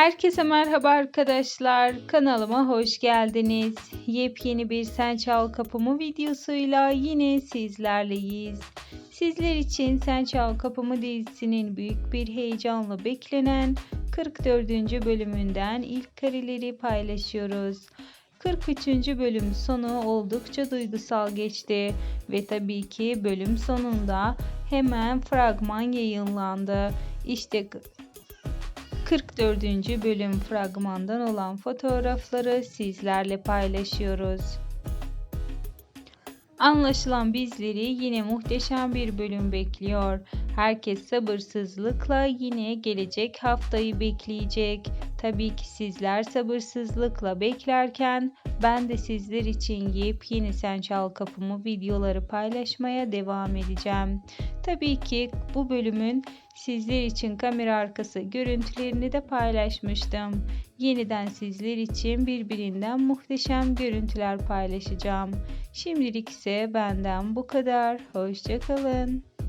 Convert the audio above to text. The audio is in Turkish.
Herkese merhaba arkadaşlar. Kanalıma hoş geldiniz. Yepyeni bir Sen Çal Kapımı videosuyla yine sizlerleyiz. Sizler için Sen Çal Kapımı dizisinin büyük bir heyecanla beklenen 44. bölümünden ilk kareleri paylaşıyoruz. 43. bölüm sonu oldukça duygusal geçti ve tabii ki bölüm sonunda hemen fragman yayınlandı. İşte 44. bölüm fragmandan olan fotoğrafları sizlerle paylaşıyoruz. Anlaşılan bizleri yine muhteşem bir bölüm bekliyor. Herkes sabırsızlıkla yine gelecek haftayı bekleyecek. Tabii ki sizler sabırsızlıkla beklerken ben de sizler için yepyeni Sen Çal Kapımı videoları paylaşmaya devam edeceğim. Tabii ki bu bölümün sizler için kamera arkası görüntülerini de paylaşmıştım. Yeniden sizler için birbirinden muhteşem görüntüler paylaşacağım. Şimdilik ise benden bu kadar. Hoşçakalın.